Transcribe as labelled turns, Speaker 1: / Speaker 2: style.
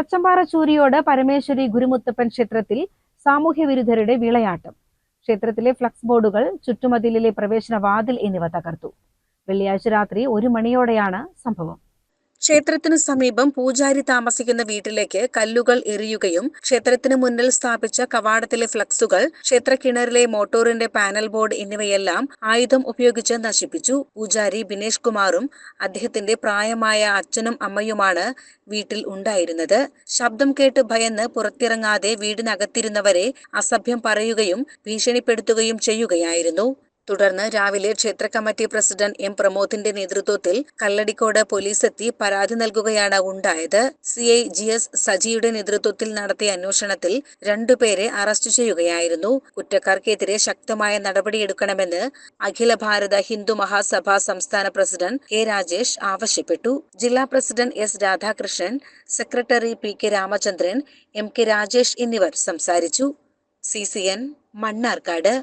Speaker 1: തച്ചമ്പാറ ചൂരിയോട് പരമേശ്വരി ഗുരുമുത്തപ്പൻ ക്ഷേത്രത്തിൽ സാമൂഹ്യ വിരുദ്ധരുടെ വിളയാട്ടം. ക്ഷേത്രത്തിലെ ഫ്ലക്സ് ബോർഡുകൾ ചുറ്റുമതിലിലെ പ്രവേശന വാതിൽ എന്നിവ തകർത്തു. വെള്ളിയാഴ്ച രാത്രി ഒരു മണിയോടെയാണ് സംഭവം.
Speaker 2: ക്ഷേത്രത്തിനു സമീപം പൂജാരി താമസിക്കുന്ന വീട്ടിലേക്ക് കല്ലുകൾ എറിയുകയും ക്ഷേത്രത്തിന് മുന്നിൽ സ്ഥാപിച്ച കവാടത്തിലെ ഫ്ലക്സുകൾ ക്ഷേത്ര കിണറിലെ മോട്ടോറിന്റെ പാനൽ ബോർഡ് എന്നിവയെല്ലാം ആയുധം ഉപയോഗിച്ച് നശിപ്പിച്ചു. പൂജാരി ബിനേഷ് കുമാറും അദ്ദേഹത്തിന്റെ പ്രായമായ അച്ഛനും അമ്മയുമാണ് വീട്ടിൽ ഉണ്ടായിരുന്നത്. ശബ്ദം കേട്ട് ഭയന്ന് പുറത്തിറങ്ങാതെ വീടിനകത്തിരുന്നവരെ അസഭ്യം പറയുകയും ഭീഷണിപ്പെടുത്തുകയും ചെയ്യുകയായിരുന്നു. തുടർന്ന് രാവിലെ ക്ഷേത്ര കമ്മിറ്റി പ്രസിഡന്റ് എം പ്രമോദിന്റെ നേതൃത്വത്തിൽ കല്ലടിക്കോട് പോലീസ് എത്തി പരാതി നൽകുകയാണ് ഉണ്ടായത്. സി ഐ ജി എസ് സജിയുടെ നേതൃത്വത്തിൽ നടത്തിയ അന്വേഷണത്തിൽ രണ്ടുപേരെ അറസ്റ്റ് ചെയ്യുകയായിരുന്നു. കുറ്റക്കാർക്കെതിരെ ശക്തമായ നടപടിയെടുക്കണമെന്ന് അഖില ഭാരത ഹിന്ദു മഹാസഭ സംസ്ഥാന പ്രസിഡന്റ് കെ രാജേഷ് ആവശ്യപ്പെട്ടു. ജില്ലാ president S Radhakrishnan secretary P K Ramachandran M K Rajesh എന്നിവർ സംസാരിച്ചു. C C N Mannarkkad.